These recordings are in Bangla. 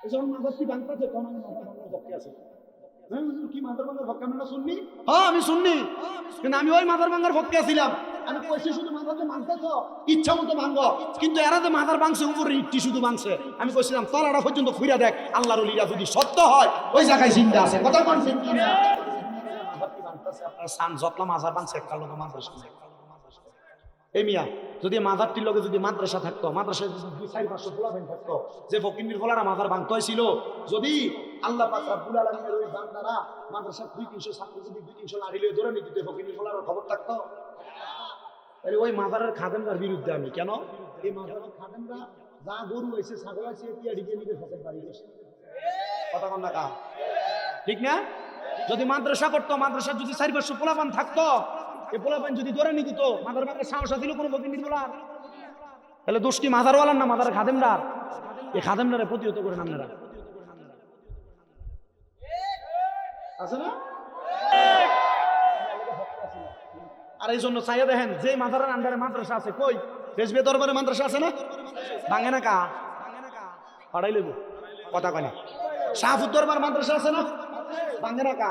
কি আমি মাথা ভাঙার পক্ষে আছে। কি মাথার ভাঙার পক্ষে আমরা শুননি? হ্যাঁ আমি শুননি। কিন্তু আমি ওই মাথার ভাঙার পক্ষে আছিলাম। আমি কইছি শুধু মাথাতে ভাঙতেছ ইচ্ছা মতো ভাঙো কিন্তু এরা যে মাথার ভাঙছে উপরে ইটটি শুধু ভাঙছে আমি কইছিলাম তলাটা পর্যন্ত দেখ আল্লাহর লিরা যদি সত্য হয় ওই জায়গায় চিন্তা আছে। কথা বলছেন কি না সান কালো এই মিয়া যদি মাজারটির লগে যদি মাদ্রাসা থাকতো, মাদ্রাসায় দুই, চারি পাঁচশো ফোলাফেন থাকতো, যে মাজার হয়েছিল যদি আল্লাহ মাদ্রাসার দুই, তিনশো ছাত্র যদি দুই, তিনশো ধরে নিতে খবর থাকতো? তাহলে ওই মাজারের খাদেমরার বিরুদ্ধে আমি, কেন? এই মাজারের খাদেমরা যা গরু হয়েছে, ছাগল আছে নিতে ফসল কথা কন ঠিক না? যদি মাদ্রাসা করতো, মাদ্রাসার যদি চারি পাঁচশো পোলাপান থাকতো এই পোলাপান যদি ধরে নিত তো, মাদার মাদার সাহস ছিল কোনো বকিনি বলার? তাহলে দোষ কি মাদারওয়ালার না মাদার খাদেমদার? এই খাদেমদারে প্রতিহত করেন আপনারা। আছে না? আর এই জন্য চাইয়া দেখেন যে মাদারের আন্ডারে মাদ্রাসা আছে, কই? রেজবে দরবারে মাদ্রাসা আছে না? ভাঙে না কা? পাড়াই লইব। কথা কয় না। শাহফুর দরবার মাদ্রাসা আছে না? ভাঙে না কা?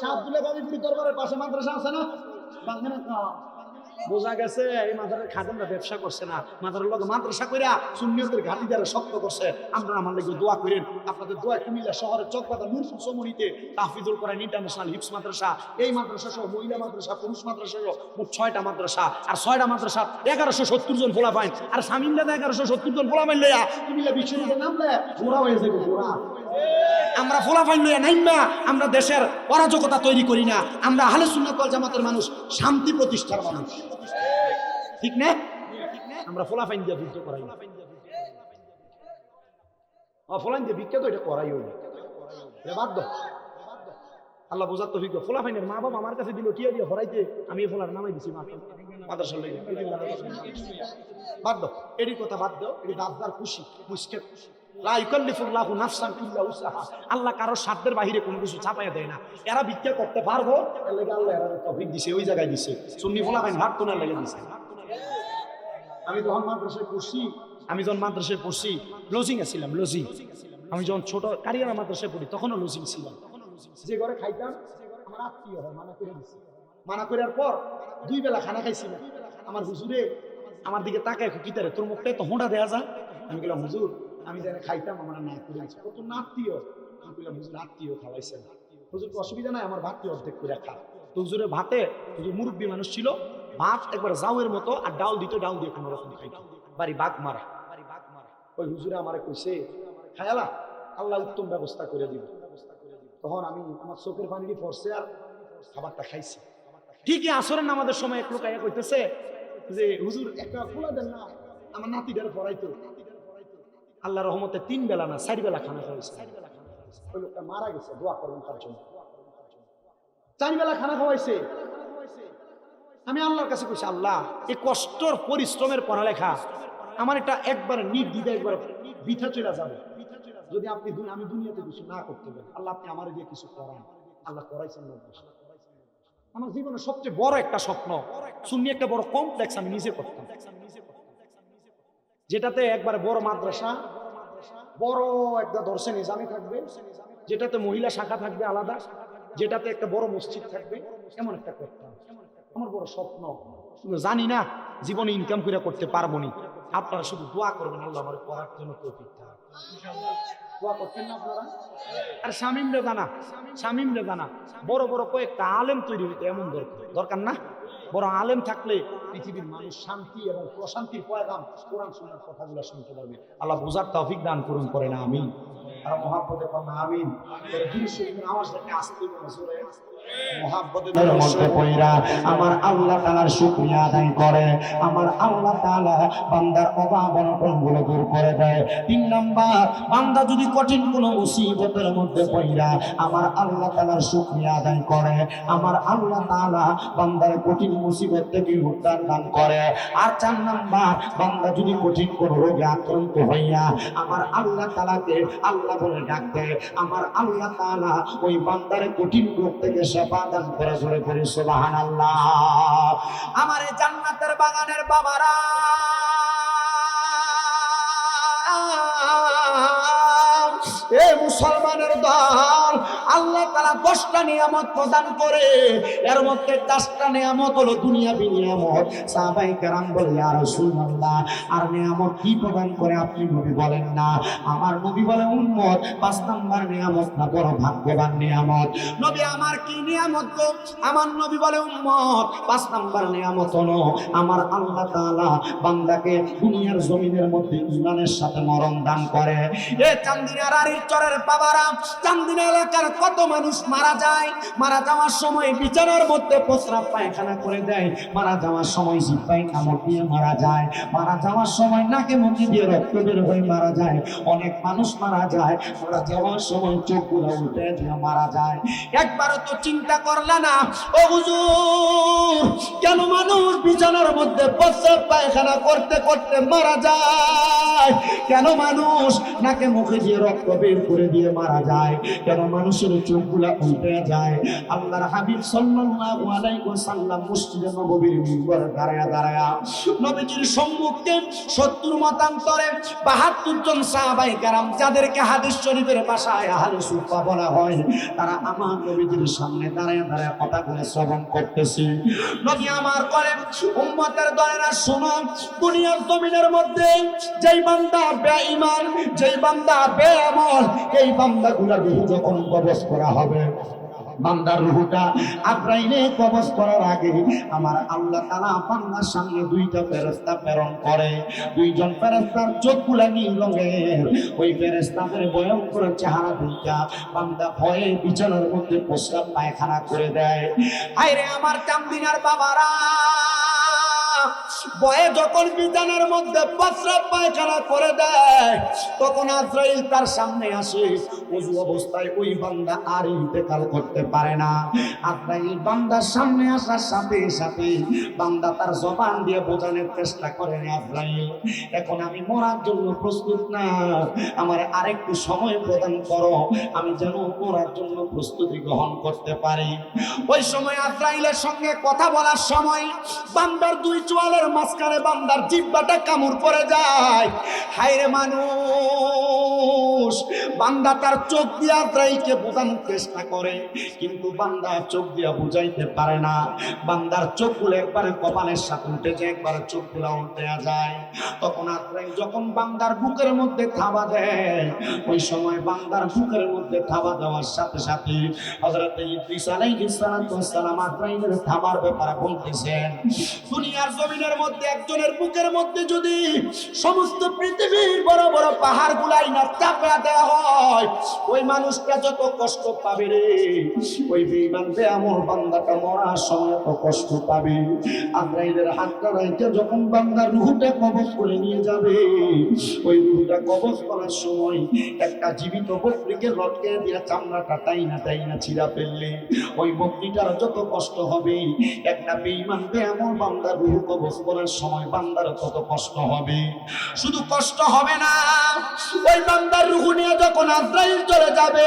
শাহ আব্দুল্লাহ বাবিপুরি দরবারের পাশে মাদ্রাসা আছে না? বোঝা গেছে এই মাদারের খাদেমরা ব্যবসা করছে না। মাদারের লগে মাদ্রাসা কইরা শূন্যদের ঘাটি দ্বারা শক্ত করছে। আমরা আমার লাগে দোয়া করেন। আপনাদের দোয়া কুমিল্লা শহরের চকবাতা নূরপুর সমনিতে তাহফিদুল করেন ইন্টারন্যাশনাল হিপস মাদ্রাসা, এই মাদ্রাসা সহ মহিলা মাদ্রাসা, পুরুষ মাদ্রাসা সহ মোট ছয়টা মাদ্রাসা। আর ছয়টা মাদ্রাসা এগারোশো সত্তর জন ফোলা পাইন আর সামিল্লা এগারোশো সত্তর জন ফোলা পাইন লইয়া কুমিল্লা বিশ্ববিদ্যালয় নামলে ঘোরা হয়ে যাবে, ঘোরা। আমরা ফলাফাইন লইয়া নাইমা, আমরা দেশের অরাজকতা তৈরি করি না। আমরা আহলে সুন্নাত ওয়াল জামাতের মানুষ, শান্তি প্রতিষ্ঠার মানুষ। ঠিক না? আমরা ফলাফাইন দিয়ে যুদ্ধ করাই ফলাইন দিয়ে বিখ্যাত এটা করাই হইল। এটা দাও। আল্লাহ বোঝার তো ভিজ্ঞ ফোলাফাইনের মা বাবা আমার কাছে দিল, টিয়া দিয়ে হরাইতে আমি ফোলার নামাই দিছি বাদ দাও। এরই কথা দাও। এটি দাবদার খুশি মুশকে লা আল্লাহ কারও সাধ্যের বাহিরে কোনো কিছু চাপাইয়া দেয় না। এরা ভিক্ষা করতে পারব আল্লাহ দিছে, ওই জায়গায় দিছে। সুন্নি ফোলাফাইন ভাত তোনার লেগে দিছে। আমি যখন মাদ্রাসায় পড়ছি, আমি যখন মাদ্রাসায় পড়ছি লজিং ছিলাম লজিং আমি যখন ছোট কারিয়ানা মাদ্রাসায় পড়ি, তখনও লজিং ছিলাম। যে ঘরে খাইতাম, আমার আত্মীয় হয়, মানা করে দিছি। মানা করার পর দুই বেলা খানা খাইছি না আমার হুজুরে আমার দিকে তাকায়, কিতারে, তোর মুখটাই তো হোঁটা দেয়া যা আমি বললাম হুজুর আমি যেন খাইতাম, আমার না করে দিছি কত না আত্মীয় আমি বললাম হুজুর আত্মীয় খাওয়াইছেন হুজুর অসুবিধা নাই, আমার ভাতটি অর্ধেক করে খা। তো হুজুরের ভাতে হুজুর মুরব্বী মানুষ ছিল, ভাত একবার জাউয়ের মতো আর ডাল দিত ডাল দিয়ে কোনো রকম খাইতো। বাড়ি বাঘ মারা। ওই হুজুরে আমারে কইছে, খায়ালা, আল্লাহ উত্তম ব্যবস্থা করে দিব। তখন আমি আমার চোখের পানি পড়ছে আর খাবারটা খাইছি। ঠিকই আসরের নামাজের সময় এক লোক আয়া কইতেছে যে, হুজুর, একটা খোলা দেন না, আমার নাতিটার পড়াইতো। আল্লাহ রহমতে তিন বেলা না চার বেলা খানা খাওয়াইছে ওই লোকটা মারা গেছে দোয়া করবেন তার জন্য। চার বেলা খানা খাওয়াইছে আমি আল্লাহর কাছে কইছি আল্লাহ এই কষ্টর পরিশ্রমের পড়ালেখা আমার এটা একবার নির্দিদে একবার বিথা চলে যাবে। যদি আপনি আমি দুনিয়াতে কিছু না করতে পারি আল্লাহ আপনি আমার দিয়ে কিছু করান। আল্লাহ করাইছেন না। আমার জীবনের সবচেয়ে বড় একটা স্বপ্ন শুনি একটা বড় কমপ্লেক্স আমি নিজে করতাম। যেটাতে একবার বড় মাদ্রাসা, বড় একটা দর্শন নিজামি থাকবে, যেটাতে মহিলা শাখা থাকবে আলাদা, যেটাতে একটা বড় মসজিদ থাকবে, এমন একটা করতাম। আমার বড় স্বপ্ন। জানি না, জীবনে ইনকাম করে করতে পারব নি। আপনারা শুধু দোয়া করবেন, আল্লাহ আমার করার জন্য তৌফিক আর শামিম রে জানা শামিম বড় বড় কয়েকটা আলেম তৈরি হইতে, এমন দরকার। দরকার না? বড় আলেম থাকলে পৃথিবীর মানুষ শান্তি এবং প্রশান্তির পয়গাম কোরআন শুনার কথাগুলো শুনতে পারবে আল্লাহ বোঝার তফিক দান করুন করে না আমি আর মহাপদে কর না আমিন আমার দেখে আসতে জোরে মহাব্বতে মধ্যে পইরা আমার আল্লাহ তাআলার শুকরিয়া আদায় করে আমার আল্লাহ তাআলা বান্দার অভাব অনটনগুলো দূর করে দেয়। তিন নাম্বার বান্দা যদি কঠিন কোনো মুসিবতের মধ্যে পইরা আমার আল্লাহ তাআলার শুকরিয়া আদায় করে আমার আল্লাহ তাআলা বান্দার কঠিন মুসিবত থেকে উদ্ধার দান করে। আর চার নাম্বার বান্দা যদি কঠিন কোনো রোগে আক্রান্ত হইয়া আমার আল্লাহ তাআলাকে আল্লাহ বলে ডাক দেয় আমার আল্লাহ তাআলা ওই বান্দারে কঠিন রোগ থেকে দান করে জোরে করে সুবহানাল্লাহ। আমার জান্নাতের বাগানের বাবারা। এ মুসলমানের দল, আল্লাহ তারা দশটা নিয়ামত প্রদান করে। এর মধ্যে দশটা নিয়ামত হলো দুনিয়া বিনিয়ামত সাহাবাই কেরাম আর আর নিয়ামত কি প্রদান করে আপনি নবী বলেন না? আমার নবী বলে, উম্মত, পাঁচ নাম্বার নিয়ামত না বড় ভাগ্যবান নিয়ামত? নবী, আমার কি নিয়ামত গো? আমার নবী বলে, উম্মত, পাঁচ নাম্বার নিয়ামত হলো আমার আল্লাহ তাআলা বান্দাকে দুনিয়ার জমিনের মধ্যে ইমানের সাথে মরণ দান করে। এ চান্দিনার আরির চরের বাবারা এলাকার কত মানুষ মারা যায়? মারা যাওয়ার সময় বিছানার মধ্যে প্রস্রাব পায়খানা করে দেয়। মারা যাওয়ার সময় জিব্বাই কামড় দিয়ে মারা যায়। মারা যাওয়ার সময় নাকে মুখে দিয়ে রক্ত বের হয়ে মারা যায়। অনেক মানুষ মারা যায়। মারা যাওয়ার সময় চোখগুলো উল্টে দিয়ে মারা যায়। একবারও তো চিন্তা করলে না, ও হুজুর, কেন মানুষ বিছানার মধ্যে প্রস্রাব পায়খানা করতে করতে মারা যায়? কেন মানুষ নাকে মুখে দিয়ে রক্ত বের করে দিয়ে মারা যায়। কেন মানুষের চোখগুলা উল্টে যায়। আল্লাহর হাবিব সাল্লাল্লাহু আলাইহি ওয়াসাল্লাম মসজিদে নববীর মিম্বরে দাঁড়ায়া দাঁড়ায়া নবীজির সম্মুখে 70 মতান্তরে 72 জন সাহাবাই কারাম যাদেরকে হাদিস শরীফের ভাষায় আহলে সুফা বলা হয়, তারা আমার নবীজির সামনে দাঁড়ায়া দাঁড়ায়া কথাগুলো শ্রবণ করতেছে। নবী আমার করে, উম্মতের দলেরা শোনো, দুনিয়ার জমিনের মধ্যে যেই বান্দা বেঈমান, যেই বান্দা বেআমল এই বান্দাগুলোর রূহ যখন কবজ করা হবে, বান্দার রুহুটা আব্রাইলে কবজ করার আগে আমার আল্লাহ তাআলা বান্দার সামনে দুইটা ফেরেশতা প্রেরণ করে। দুইজন ফেরেশতার চোখগুলা নীল রঙের। ওই ফেরেশতাদের ভয়ঙ্কর চেহারা দুইটা বান্দা ভয়ে বিছানার মধ্যে প্রস্রাব পায়খানা করে দেয়। আইরে আমার চামদিনার বাবারা! যখন মধ্যে পায়খানা করে দেয়, তখন আজরাইল তার সামনে আসে। অবস্থায় ওই বান্দা আর ইন্তেকাল করতে পারে না। আজরাইল বান্দার সামনে আসার সাথে সাথে বান্দা তার জবান দিয়ে বোঝানোর চেষ্টা আজরাইল। এখন আমি মরার জন্য প্রস্তুত না। আমার আরেকটু সময় প্রদান করো। আমি যেন মরার জন্য প্রস্তুতি গ্রহণ করতে পারি। ওই সময় আজরাইলের সঙ্গে কথা বলার সময় বান্দার দুই চোয়ালের মাঝখানে বান্দার জিব্বাটা কামড় পরে যায়। হায়রে মানুষ! বান্দা তার চোখ দিয়া আজরাইলকে বোঝানোর চেষ্টা করে, কিন্তু বান্দা চোখ দিয়া বুঝাইতে পারে না। বান্দার চোখগুলো একবারে কপালের সাথে উঠে যায়, একবারে চোখগুলো উল্টে যায়। তখন আজরাইল যখন বান্দার বুকের মধ্যে থাবা দেয়, ওই সময় বান্দার বুকের মধ্যে থাবা দেওয়ার সাথে সাথে হযরত ইদ্রিস আলাইহিস সালাম আজরাইলের থাবার ব্যাপারে বলতেছেন, দুনিয়ার জমিনের মধ্যে একজনের বুকের মধ্যে যদি সমস্ত পৃথিবীর বড় বড় পাহাড় গুলাই না চাপা দেওয়া হয়, ওই মানুষটা যত কষ্ট পাবে রে, ওই বেঈমান বেআমল বান্দাটা মরার সময় তো কষ্ট পাবে। আজরাইলের হাতটা রাইতে যখন বান্দার রুহটা কবজ করে নিয়ে যাবে, ওই রুহটা কবজ করার সময় একটা জীবিত বকরিকে লটকে দিয়ে চামড়াটা টাইনা টাইনা ছিঁড়া ফেললে, ওই বকরিটার যত কষ্ট হবে, একটা বেঈমান বেআমল বান্দার রুহ কবজ করার সময় বান্দার তত কষ্ট হবে। শুধু কষ্ট হবে না, ওই বান্দার রুহ নিয়ে যখন আজরাইল চলে যাবে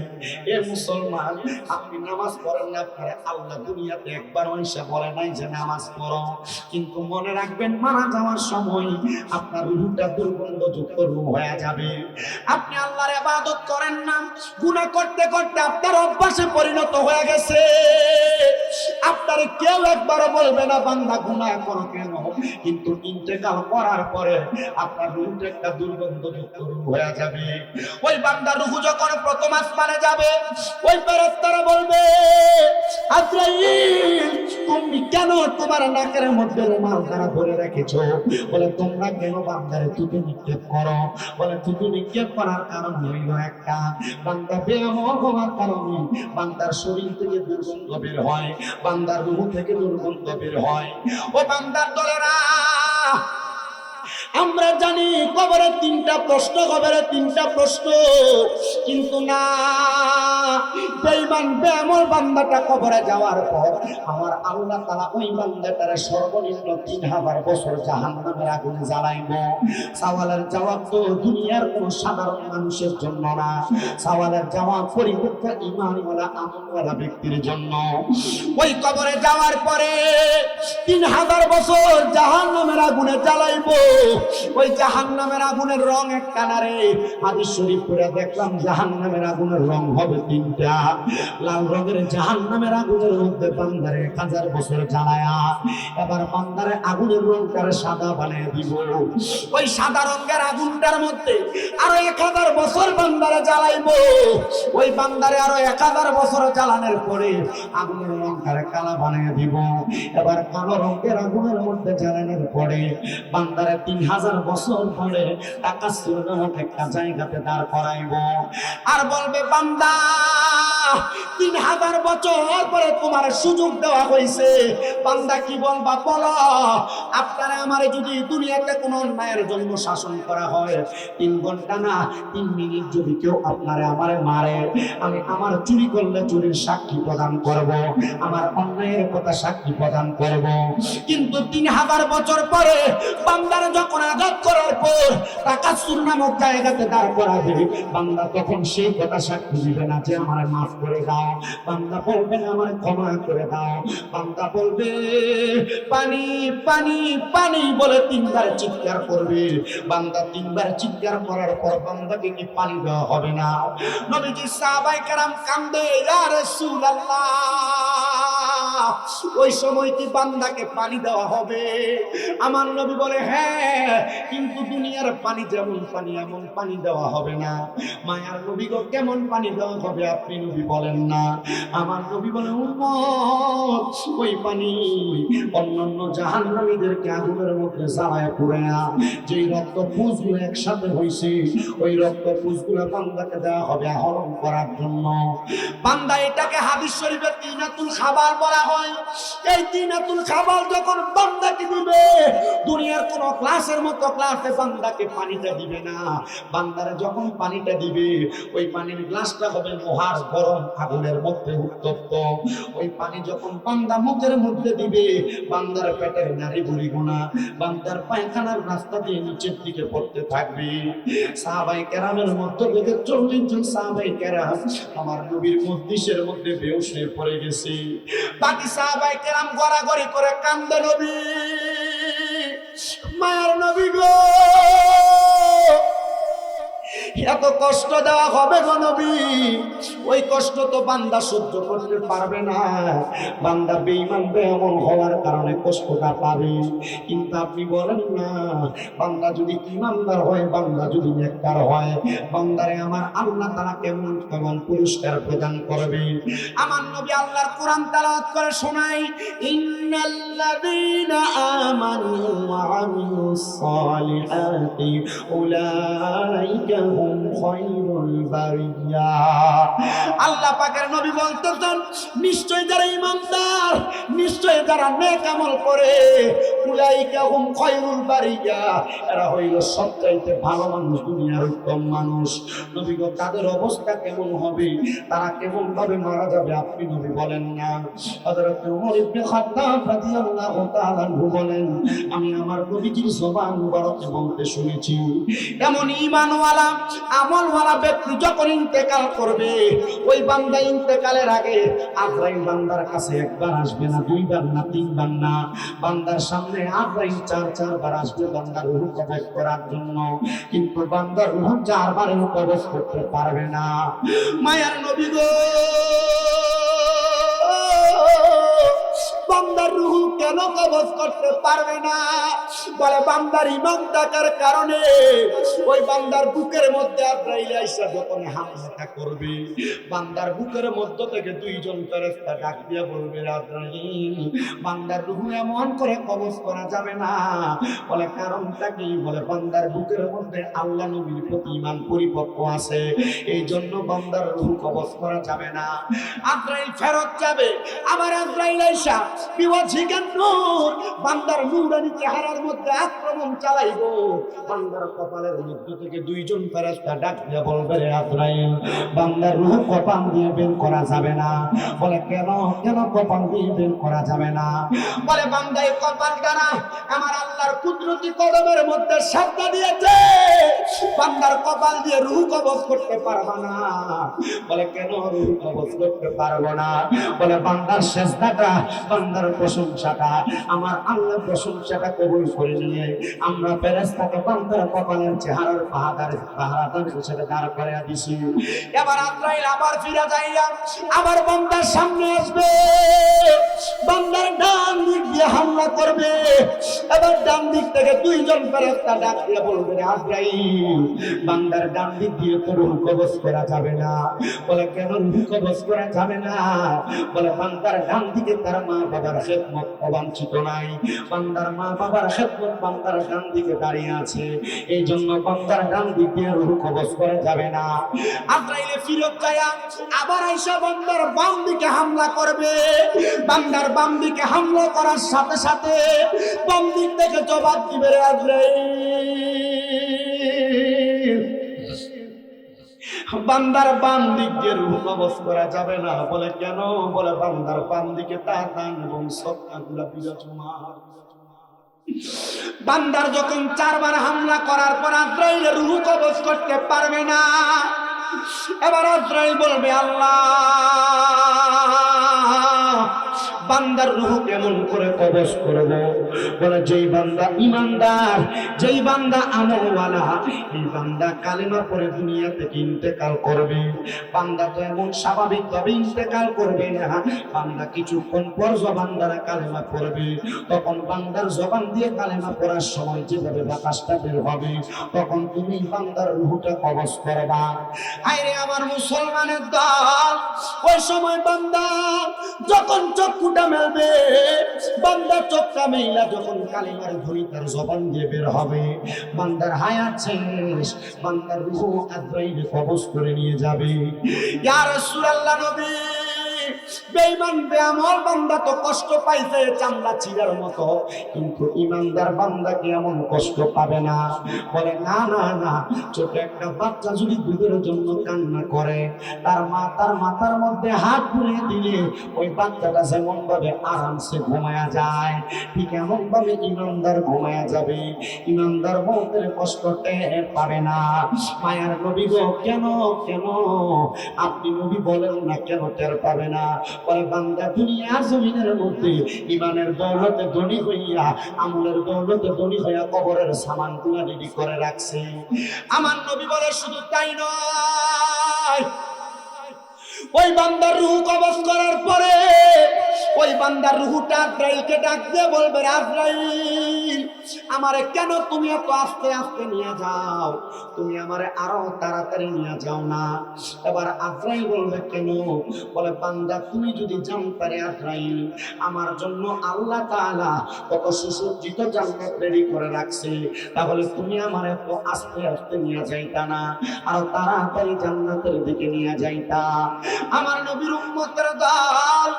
এ মুসলমান, আপনি নামাজ পড়েন না আপনার আল্লাহ দুনিয়াতে একবার পয়সা বলে নাই যে নামাজ পড়ো। কিন্তু মনে রাখবেন, মারা যাওয়ার সময় আপনার রুহটা দুর্গন্ধযুক্ত রূহ হয়ে যাবে। আপনি আল্লাহর ইবাদত করেন না, গুনাহ করতে করতে আপনার অভ্যাসে পরিণত হয়ে গেছে। আপনার কেউ একবারও বলবে না, বান্দা গুনাহ করো কেন? কিন্তু ইন্তেকাল করার পরে আপনার রুহটা একটা দুর্গন্ধযুক্ত রূহ হয়ে যাবে। ওই বান্দার রুহ যখন প্রথম আসমানে যাবে। ওই ফেরেশতারা বলবে, আজরাইল, তুমি কেন তোমার নাকের মধ্যে রুমাল দ্বারা ধরে রেখেছো? বলে, তোমরা কেন বান্দারে তুতে নিক্ষেপ করো? বলে তুতে নিক্ষেপ করার কারণ হইল একটা, বান্দা বেয়ামল হওয়ার কারণে বান্দার শরীর থেকে দুর্গন্ধ বের হয়, বান্দার রুহ থেকে দুর্গন্ধ বের হয়। ও বান্দার দলেরা আমরা জানি কবরে তিনটা প্রশ্ন, কবরে তিনটা প্রশ্ন। কিন্তু না, বেঈমান বেমল বান্দাটা কবরে যাওয়ার পর আমার আল্লাহ তাআলা ওই বান্দাটারে সর্বনিম্ন তিন হাজার বছর জাহান্নামের আগুনে জ্বালাইব সওয়ালের জবাব তো দুনিয়ার কোন সাধারণ মানুষের জন্য না। সওয়ালের জবাব পরিপক্ক ইমানওয়ালা, আমলওয়ালা ব্যক্তির জন্য। ওই কবরে যাওয়ার পরে তিন হাজার বছর জাহান্নামের আগুনে জ্বালাইব। ওই জাহান্নামের আগুনের রং এক কানারে হাদিস শরীফ পড়ে দেখলাম জাহান্নামের আগুনের রং হবে তিনটা। লাল রঙের জাহান্নামের আগুনের মধ্যে বান্দারে এক হাজার বছর জ্বালায়া, এবার বান্দারে আগুনের রংটারে সাদা বানিয়ে দিব। ওই সাদা রঙের আগুনটার মধ্যে আরও এক হাজার বছর বান্দারে জ্বালাইব। ওই বান্দারে আরও এক হাজার বছর জ্বালানোর পরে আগুনের রংটারে কালা বানিয়ে দিব। এবার কালো রঙের আগুনের মধ্যে জ্বালানোর পরে বান্দারে তিন হাজার বছর পরে টাকা নামক একটা জায়গাতে দাঁড় করাইব। আর বলবে, বান্দা, তিন হাজার বছর পরে তোমার সুযোগ দেওয়া হয়েছে। বান্দা, কি বলবা? বলো, আপনারা আমারে যদি দুনিয়াতে কোনো অন্যায়ের জন্য শাসন করা হয়, তিন ঘণ্টা না, তিন মিনিট যদি কেউ আপনারে আমারে মারে, আমি আমার চুরি করলে চুরির সাক্ষী প্রদান করব। আমার অন্যায়ের কথা সাক্ষী প্রদান করব। কিন্তু তিন হাজার বছর পরে বান্দারে যখন আঘাত করার পর টাকা সুর নামক জায়গাতে দাঁড় করাবে বান্দা তখন সেই কথা সাক্ষী দিবে না যে আমার মাফ করে দাও বান্দা বলবে আমার ক্ষমা করে দাও বান্দা বলবে, পানি পানি পানি বলে তিনবার চিৎকার করবে। বান্দা তিনবার চিৎকার করার পর বান্দাকে কি পানি দেওয়া হবে না? নবীজি সাহাবাই কারাম কান্দে, ইয়া রাসূলুল্লাহ! ওই সময় কি বান্দাকে পানি দেওয়া হবে। আমার নবী বলে হ্যাঁ কিন্তু দুনিয়ার পানি যেমন পানি, এমন পানি দেওয়া হবে না। মায়ার নবী গো, কেমন পানি দেওয়া হবে আপনি নবী বলেন না। আমার নবী বলে ওই পানি অন্যান্য জাহান্নামীদেরকে আগুনের মধ্যে জ্বালায় পুড়ায়া যেই রক্ত পুজগুলো একসাথে হয়েছে ওই রক্ত পুজগুলো বান্দাকে দেওয়া হবে আহরণ করার জন্য। বান্দা এটাকে হাদিস শরীফে তিনাতুল খাবার বলা মধ্যে মুখের মধ্যে দিবে, বান্দার পেটের নারী বুড়ি গোনা বান্দার পায়খানার রাস্তা দিয়ে নিচের দিকে পড়তে থাকবে। সাহাবাই কেরামের মধ্য থেকে চল্লিশ জন সাহাবাই কেরাম আমার নবীর মধ্যিসের মধ্যে বেউস হয়ে পড়ে গেছে। সাহাবাই কেরাম গড়াগড়ি করে কান্দে নবী। মায়ের নবী গো, এত কষ্ট দেওয়া হবে গো নবী। ওই কষ্ট তো বান্দা সহ্য করতে পারবে না। বান্দা বেঈমান বেএমন হওয়ার কারণে কষ্টটা পাবে। কিন্তু আপনি বলেন না, বান্দা যদি ইমানদার হয়, বান্দা যদি নেককার হয়, বান্দারে আমার আল্লাহ তাআলা কেমন কেমন পুরস্কার প্রদান করবে? আমার নবী আল্লাহর কোরআন তেলাওয়াত করে শোনাই, ইন্নাল্লাযীনা আমানু ওয়া আমিলুস সালিহাতি উলাইকা হুম খায়রুল বারিয়া। আল্লাহ পাকের নবী বলতেছেন নিশ্চয় যারা ইমানদার নিশ্চয় যারা নেক আমল করে, উলাইকা হুম খায়রুল বারিয়া। এরা হইল সবচাইতে ভালো মানুষ, দুনিয়ার উত্তম মানুষ। নবী গো, তাদের অবস্থা কেমন হবে? তারা কেমন ভাবে মারা যাবে আপনি নবী বলেন না। হযরত ওমর ইবনে খাত্তাব রাদিয়াল্লাহু তাআলা বলেন, আমি আমার নবীজির জবান মুবারকে বলতে শুনেছি। এমন ঈমানওয়ালা, আমলওয়ালা ব্যক্তি যখন ইন্তেকাল করবে ওই বান্দা ইন্তেকালের আগে আজরাইল বান্দার কাছে একবার আসবে না, দুইবার না, তিনবার না। বান্দার সামনে আজরাইল চার, চারবার আসবে বান্দার রূহ কবজ করার জন্য। কিন্তু বান্দার রূহ চারবারেও কবজ করতে পারবে না। মায়ার নবী গো! বান্দার রুহু কেন কবজ করতে পারবে না? বলে বান্দার ইমান থাকার কারণে ওই বান্দার বুকের মধ্যে আব্রাইল আইসা যখন হামলাটা করবে, বান্দার বুকের মধ্য থেকে দুইজন ফেরেশতা ডাক দিয়ে বলবে আব্রাইল বান্দার রুহু এমন করে কবজ করা যাবে না। বলে, কারণটা কি? বলে, বান্দার বুকের মধ্যে আল্লাহ নবীর প্রতি ইমান পরিপক্ক আছে এই জন্য বান্দার রুহু কবজ করা যাবে না। আব্রাইল ফেরত যাবে। আবার আব্রাইল আইসা, বিওয়াজিগান নূর। বান্দার নূরানি চেহারার মধ্যে মধ্যে আক্রমণ চালাইবো। বান্দার কপালের মধ্যে থেকে দুইজন ফেরেশতা ডাক দিয়ে বলবে রে বান্দার রূহ কপাল দিয়ে বের করা যাবে না। বলে, কেন? কেন কপাল দিয়ে বের করা যাবে না? বলে বান্দাই কপাল দ্বারা আমার আল্লাহর কুদরতি কদমের মধ্যে শব্দ দিয়েছে। বান্দার কপাল দিয়ে রূহ কবজ করতে পারবা না। বলে, কেন রূহ কবজ করতে পারব না? বলে, বান্দার শেষদাটা বান্দার প্রশংসাটা, আমার আল্লাহ প্রশংসাটা কবুল করে আমরা ফেরেস্তাকে বান্দার কপালের চেহারার পাহাড়ের পাহাড়াদার হিসেবে দাঁড় করে দিছি। এবার আত্রাইল আবার ফিরে যাইয়া আবার বান্দার সামনে আসবে। বান্দার ডান দিক দিয়ে হামলা করবে। এবার ডান দিক থেকে দুইজন ফেরেশতা ডাক দিয়ে বলবে রে আজরাইল, বান্দার ডান দিক দিয়ে তো রুহ কবজ করা যাবে না। বলে, কেন রুহ কবজ করা যাবে না। বলে, বান্দার ডান দিকে তার মা বাবার খেদমত অবাঞ্ছিত নাই। বান্দার মা বাবার খেদমত বান্দার ডান দিকে দাঁড়িয়ে আছে। এই জন্য বান্দার ডান দিক দিয়ে রুহ কবজ করা যাবে না। আজরাইলে ফিরত যায়া, আবার আইসা বান্দার বাম দিকে হামলা করবে। বান্দার বাম দিকে হামলা করার সাথে সাথে বাম দিক থেকে জবাব দিবে বান্দার বাম দিক দিয়ে রুহ করা যাবে না। বলে কেন? বলে বান্দার বাম দিকে তাতান এবং সত্তাগুলা বিরাজমান বান্দার যখন চারবার হামলা করার পর আজরাইল রুহ কবজ করতে পারবে না, এবার আজরাইল বলবে, আল্লাহ! বান্দার রুহ কেমন করে কবজ করব? বলে, যেই বান্দা ইমানদার, যেই বান্দা আমলওয়ালা, এই বান্দা কালেমা পরে দুনিয়া থেকে ইন্তেকাল করবে? বান্দা তো এমন স্বাভাবিকভাবে ইন্তেকাল করবে না। বান্দা কিছুক্ষণ পর জবান দ্বারা কালেমা পড়বে। তখন বান্দার জবান দিয়ে কালেমা পড়ার সময় যেভাবে বাতাসটা বের হবে, তখন তুমি বান্দার রুহটা কবজ করবা। আইরে আমার মুসলমানের দল, ওই সময় বান্দা যখন চক্ষুটা মেলবে। বান্দার চোখটা মেলা যখন কালিমার ধ্বনি তার জবান দিয়ে বের হবে। বান্দার হায়াত শেষ। বান্দার রুহ আদ্রাইলে কবজ করে নিয়ে যাবে। ইয়া রাসূলুল্লাহ নবী! বেঈমান বেআমল বান্দা তো কষ্ট পাইছে চামড়া চিরার মতো। কিন্তু ইমানদার বান্দা কি এমন কষ্ট পাবে না? বলে, না না না, ছোট একটা বাচ্চা যদি দুধের জন্য কান্না করে, তার মা, তার মাথার মধ্যে হাত বুলিয়ে দিলে ওই বাচ্চাটা যেমন ভাবে আরামসে ঘুমায়া যায়, ঠিক এমন ভাবে ইমানদার ঘুমায়া যাবে। ইমানদার মৌতের কষ্ট টের পাবে না। মায়ার নবী গো, কেন কেন? আপনি নবী বলেন না কেন টের পাবে না। ওই বান্দা দুনিয়ার জমিনের মধ্যে ইমানের দৌলতে ধনী হইয়া, আমলের দৌলতে ধনী হইয়া কবরের সামানগুলা করে রাখছে। আমার নবী বলে, শুধু তাই নয় ওই বান্দার রুহ কবজ করার পরে ওই বান্দার রুহুটা আজরাইলকে ডাক বলবে, আজরাইল, আমারে কেন তুমি এত আস্তে আস্তে নিয়ে যাও? তুমি আমারে আরও তাড়াতাড়ি নিয়ে যাও না। এবার আজরাইল বলবে, কেন? বলে, বান্দা, তুমি যদি জানতে রে আজরাইল, আমার জন্য আল্লাহ তাআলা কত সুসজ্জিত জান্নাত রেডি করে রাখছে। তাহলে তুমি আমার এত আস্তে আস্তে নিয়ে যাইতা না, আরও তাড়াতাড়ি জান্নাতের দিকে নিয়ে যাইতা। আমার নবীর উম্মতের দল,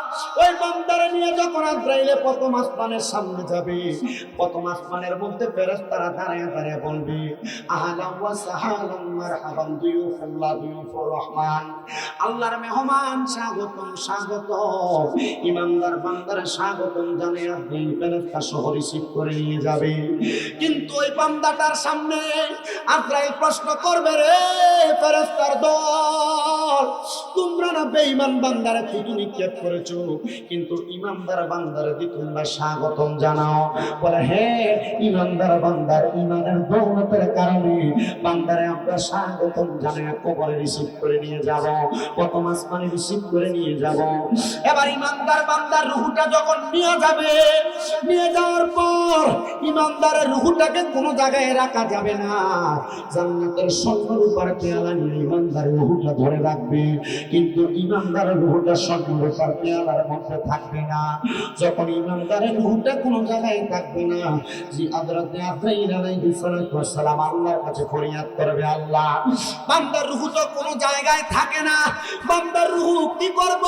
ওই বান্দারে নিয়ে যখন আজরাইলে প্রথম আসমানের সামনে যাবে, প্রথম আসমানের মধ্যে ফেরেশতারা দাঁড়ায় দাঁড়ায় বলবে, আহলান ওয়া সাহালান মারহাবান দুয়ুফুল্লাহ দুয়ুফুর রহমান। আল্লাহর মেহমান স্বাগতম স্বাগতম। ইমানদার বান্দার স্বাগতম জানে আপনি ফেরেশতা সহ রিসিভ করে নিয়ে যাবে। কিন্তু ওই বান্দাটার সামনে আজরাইল প্রশ্ন করবে রে ফেরেশতার দল তোমরা না বেঈমান বান্দারে থুতু নিক্ষেপ করেছ? কিন্তু ইমানদার বান্দারে দি তোমরা স্বাগতম জানাও। বলে, হে ইমানদার বান্দার ইমানের দৌলতের কারণে বান্দারে আমরা স্বাগতম জানিয়ে কবরে রিসিভ করে নিয়ে যাব, প্রথম আসমানে রিসিভ করে নিয়ে যাব। এবার ইমানদার বান্দার রুহুটা যখন নিয়ে যাবে, নিয়ে যাওয়ার পর ইমানদারের রুহুটাকে কোনো জায়গায় রাখা যাবে না। জান্নাতের স্বর্ণ রূপার পেয়ালা নিয়ে ইমানদারের রুহুটা ধরে রাখবে। কিন্তু ইমানদারের রুহটা সম্পূর্ণ পেয়ালার মধ্যে থাকবে না। যখন ইমানদারের রুহটা কোনো জায়গায় থাকবে না যে আদরাতে আলাইহিস সালাম আল্লাহর কাছে ফরিয়াদ করবে, আল্লাহ, বান্দার রুহ তো কোনো জায়গায় থাকে না। বান্দার রুহ কি করব?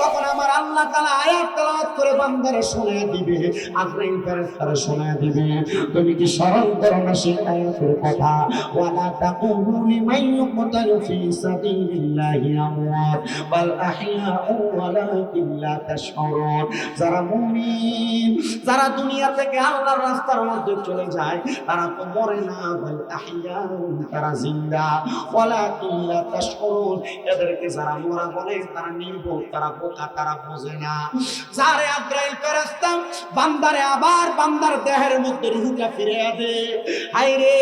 তখন আমার আল্লাহ তাআলা আয়াত তেলাওয়াত করে বান্দারে শুনিয়ে দিবে আজরাইল ফেরেশতারে শুনিয়ে দিবে। তুমি কি স্মরণ করো না সেই আয়াতের কথা? ওয়ালা তাকুলু লিমান ফি সাবিলিল্লাহি। যারা মুমিন, যারা দুনিয়া থেকে আল্লাহর রাস্তার মধ্যে চলে যায়, তারা তো মরে না। আহইয়াউ তারা জিন্দা। ওয়ালাকিন লা এদেরকে যারা মরা বলে, তারা নির্বোধ তারা বোকা, তারা বোঝে না। যারে ফেরেশতা, বান্দারে আবার বান্দার দেহের মধ্যে রুহটা ফিরিয়ে দে। হায়রে,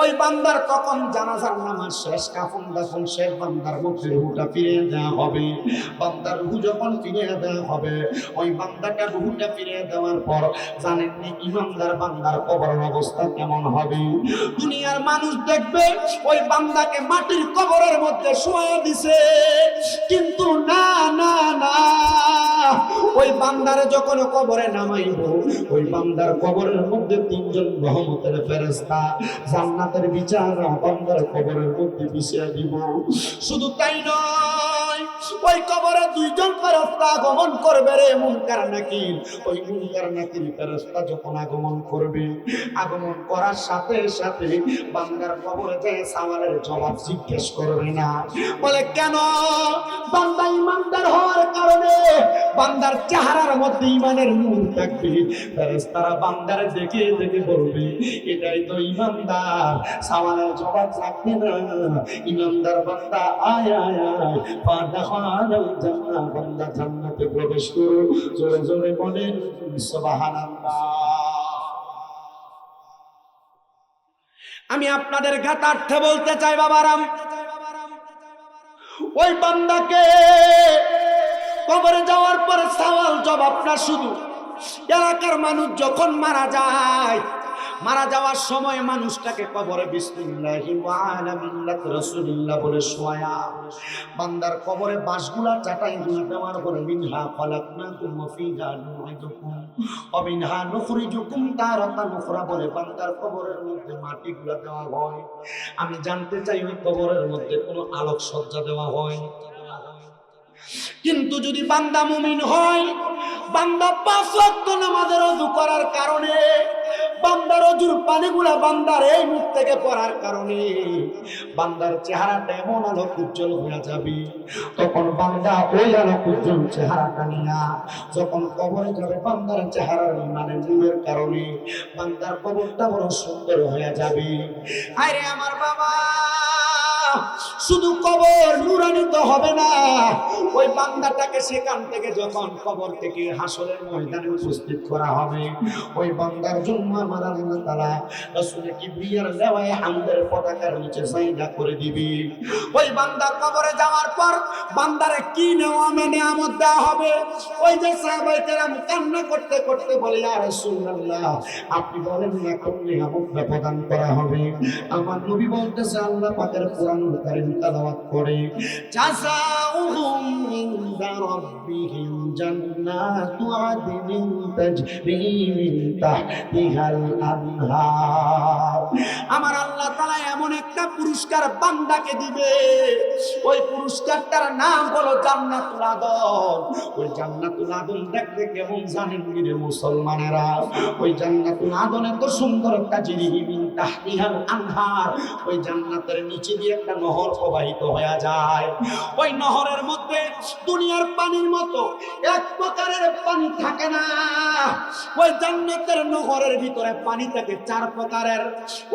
ওই বান্দার তখন জানাজার নামাজ শেষ, কাফন দাফন শেষ। বান্দার মুখে রুটা দেওয়া হবে। বান্দার রুহু যখন দেওয়া হবে, ওই বান্দাটা রুহুটা দেওয়ার পর ইমানদার বান্দার অবস্থা কেমন হবে? দুনিয়ার মানুষ দেখবে ওই বান্দাকে মাটির কবরের মধ্যে শোয়া দিছে। কিন্তু না না না। ওই বান্দারে যখন কবরে নামাইব, ওই বান্দার কবরের মধ্যে তিনজন রহমতের ফেরেস্তা জান্নাতের বিচার বান্দার কবরের মধ্যে বিছিয়ে দিব। শুধু তাই নয়, ওই কবরে দুইজন ফেরেস্তা আগমন করবে রে মুনকার নাকির। ওই মুনকার নাকির ফেরেস্তা যখন আগমন করবে, আগমন করার সাথে সাথে বান্দার কবরে যে সাওয়ালের জবাব জিজ্ঞেস করবে না। বলে, কেন? বান্দা ইমানদার হওয়ার কারণে বান্দার চেহারার মধ্যে ইমানের নূর থাকবে। ফেরেশতারা বান্দারে দেখে দেখে বলবে, এটাই তো ইমানদার। সাওয়ালের জবাব থাকবে না। ইমানদার বান্দা, আয় আয় আয়। ফাদাখালাল জান্নাহ বান্দা জান্নাতে প্রবেশ করো। জোরে জোরে বলেন, সুবহানাল্লাহ। আমি আপনাদের জ্ঞাতার্থে বলতে চাই, বাবারাম। ওই বান্দাকে কবরে যাওয়ার পরে সওয়াল জবাব না শুধু। এলাকার মানুষ যখন মারা যায়, মারা যাওয়ার সময় মানুষটাকে কবরে বিসমিল্লাহি বলে শোয়া। বান্দার কবরে বাঁশগুলা চাটাই দেওয়ার পরে মিনহা খালাকনাকুম ওয়া ফিহা নুইদুকুম ওয়া মিনহা নুখরিজুকুম বলে বান্দার কবরের মধ্যে মাটিগুলা দেওয়া হয়। আমি জানতে চাই ওই কবরের মধ্যে কোনো আলোক সজ্জা দেওয়া হয়? কিন্তু যদি বান্দা মুমিন হয়, বান্দা পাঁচ ওয়াক্ত নামাজের অজু করার কারণে, বান্দার অজুর পানিগুলা বান্দার এই মুখ থেকে পড়ার কারণে, বান্দার চেহারাটা এমন আলোক উজ্জ্বল হয়ে যাবে। তখন বান্দা ওই আলোক উজ্জ্বল চেহারাটা নিয়া, যখন কবরে যাবে, বান্দার চেহারার মানে নূরের কারণে, বান্দার কবরটা বড় সুন্দর হয়ে যাবে। আরে আমার বাবা! শুধু কবর নুরানিত হবে না, ওই বান্দাটাকে সেখান থেকে যখন কবর থেকে হাসরের ময়দানে উপস্থিত করা হবে, ওই বান্দার জন্য আমার আল্লাহ তাআলা রাসূল কিবরিয়ার দেওয়ায় হামদের পতাকার নিচে সাইদা করে দিবি। ওই বান্দার কবরে যাওয়ার পর বান্দারে কি নেওয়া মেনে আমদ দেওয়া হবে? ওই যে সাহাবাই কেরাম কান্না করতে করতে বলে, ইয়া রাসূলুল্লাহ, আপনি বলেন না কোন নিয়ামত প্রদান করা হবে? আমার নবী বলতেছে, আল্লাহ পাকের কোরআন ইনদা রাব্বিহিম জান্নাতু আদনিন তাজরি মিন তাহতিহাল আনহার। আমার আল্লাহ তাআলা এমন একটা পুরস্কার বান্দাকে দিবে, ওই পুরস্কারটার নাম হলো জান্নাতুল আদন ওই জান্নাতুল আদন দেখতে কেমন জানেন মুসলমানেরা? ওই জান্নাতুল আদন এত সুন্দর একটা জিরিমিন তাহতিহাল আনহার। ওই জান্নাতের নিচে দিয়ে একটা নহর প্রবাহিত হয়ে যায়। ওই নহরের মধ্যে দুনিয়ার পানির মতো এক প্রকারের পানি থাকে না। ওই জান্নাতের নহরের ভিতরে পানি থাকে চার প্রকারের।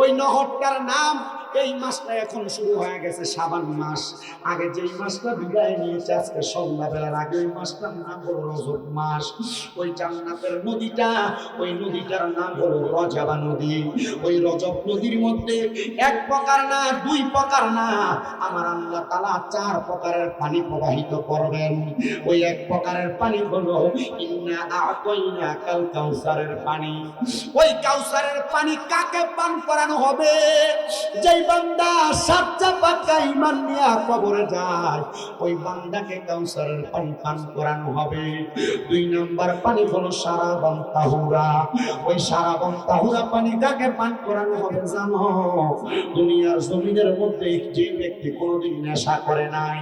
ওই নহরটার নাম এই মাসটা এখন শুরু হয়ে গেছে সাবান মাস। আগে যেই মাসটা বিদায় নিয়েছে, আজকে সন্ধ্যাবেলার আগে ওই মাসটার নাম হলো রজব মাস। ওই জান্নাতের নদীটা, ওই নদীটার নাম হলো রজাবা নদী। ওই রজব নদীর মধ্যে এক প্রকার না, দুই প্রকার না, আমার আল্লাহ তালা চার প্রকারের পানি প্রবাহিত করবেন। ওই এক প্রকারের পানি হলো, ইন্না আতইনা কাল কাউসারের পানি। ওই কাউসারের পানি কাকে পান করানো হবে? যেই বান্দা সাচ্চা পাক্কা ইমান নিয়ে কবরে যায়। ওই বান্দাকে কাউসারের পানি পান করানো হবে। দুই নাম্বার পানি হলো সারা বান্তাহুরা ওই সারা বান্তাহুরা পানি কাকে পান করানো হবে জানো? দুনিয়ার জমিনের মধ্যে যে ব্যক্তি কোনোদিন নেশা করে নাই,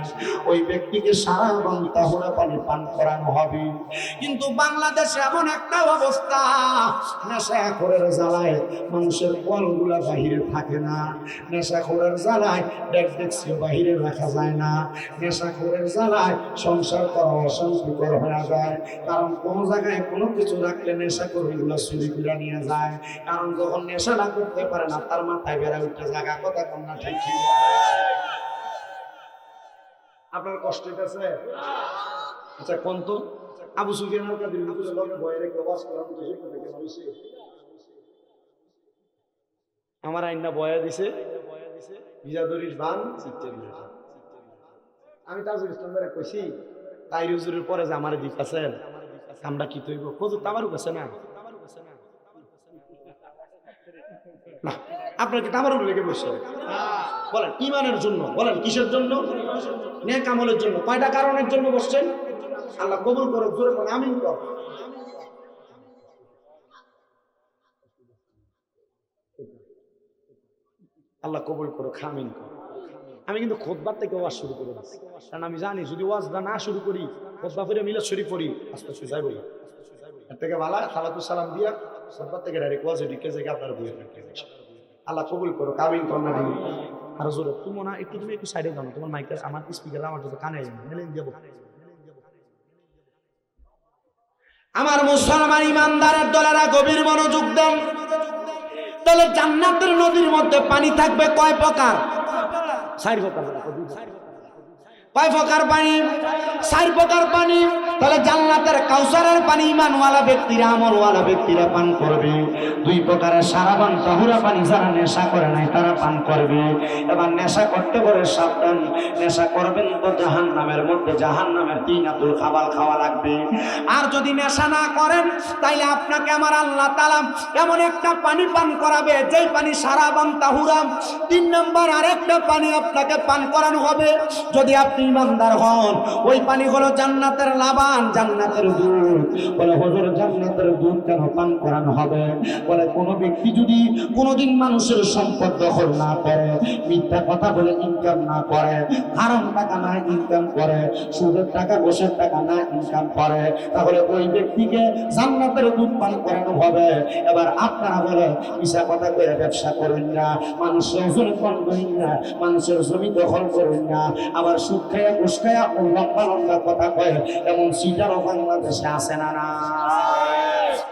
ওই ব্যক্তিকে সারা বান্তাহুরা পানি পান করানো হবে। কিন্তু বাংলাদেশে এমন একটা অবস্থা, নেশা করে জ্বালায় মানুষের কলগুলা বাহিরে থাকে না। নেশা করে জ্বালায় ডেক ডেক্সিও বাহিরে রাখা যায় না। নেশা করে জ্বালায় সংসার করা অশান্তিকর হয়ে যায়। কারণ কোনো জায়গায় কোনো কিছু রাখলে নেশা এগুলো চুরি করে নিয়ে যায়। কারণ যখন নেশা না করতে পারে না, তার মাথায় বেড়া উঠে জায়গা কথা কন্যা ঠিক ঠিক আপনার কষ্ট হইতেছে? আচ্ছা কোন তো। আবু সুফিয়ান আল কাদের ভিতরে লগে ওয়াজ করার মতো শিক্ষা থেকে হইছে? আমার আইনা বয়া দিছে। বিজাদুরির বান। আমি তাজুল ইসলামের কইছি তাই হুজুরের পরে যে আমার দিক আছেন আমরা কি তৈব? খোঁজো তামারুক আছে না? আপনার কি তামারুক লেগে বসে বলেন, ইমানের জন্য, বলেন, কিসের জন্য? নেক আমলের জন্য। কয়টা কারণের জন্য বসছেন? আল্লাহ কবুল করো জোরে আমিন কর আল্লাহ কবুল করো খামিন কর আমি কিন্তু খোদবার থেকে ওয়াজ শুরু করে দিচ্ছি কারণ আমি জানি, যদি ওয়াজটা না শুরু করি, খোদবা ফিরে মিলাদ শরীফ পড়ি, আস্তে আস্তে যাইব এর থেকে ভালো, সালাতু সালাম দিয়া খোদবার থেকে ডাইরেক্ট ওয়াজে ঢুকে যায় আপনারা থাকবেন আল্লাহ কবুল করো কামিন কর না আর জোরে, তুমি না, একটু তুমি একটু সাইডে দাও তোমার মাইকের আমার স্পিকার আমার যত কানে মেলে দেবো আমার মুসলমান ইমানদারের দলেরা গভীর মনোযোগ দেন। তাহলে জান্নাতের নদীর মধ্যে পানি থাকবে কয় প্রকার? কয় প্রকার পানি? চার প্রকার পানি। তাহলে জান্নাতের কাউসারের পানি ইমানওয়ালা ব্যক্তিরা, আমলওয়ালা ব্যক্তিরা পান করবে। দুই প্রকারের সারাবান তাহুরা পানি, যারা নেশা করে নাই, তারা পান করবে। এবার নেশা করতে করে সাবধান। নেশা করবেন তো জাহান নামের মধ্যে জাহান নামের তিন আতুল খাবার খাওয়া লাগবে। আর যদি নেশা না করেন, তাইলে আপনাকে আমার আল্লাহ তালা এমন একটা পানি পান করাবে, যেই পানি সারাবান তাহুরা। তিন নম্বর, আরেকটা পানি আপনাকে পান করানো হবে। যদি আপনি ইমানদার হন, ওই পানি হলো জান্নাতের লাবান জান্নাতের দুধ। বলে, হজুর, জান্নাতের দুধ কেন পান করানো হবে? বলে, কোনো ব্যক্তি যদি কোনোদিন মানুষের সম্পদ দখল না করে, মিথ্যা কথা বলে ইনকাম না করে, হারাম টাকা না ইনকাম করে, সুদের টাকা, ঘোষের টাকা না ইনকাম করে, তাহলে ওই ব্যক্তিকে জান্নাতের দুধ পান করানো হবে। এবার আপনারা বলে, মিশা কথা করে ব্যবসা করেন না, মানুষের ওজন কম করুন না, মানুষের জমি দখল করেন না, আবার সুদ খায়া ঘুষ খায়া ও লম্বা লম্বা কথা কয়, এমন সিটারও বাংলাদেশে আসে না না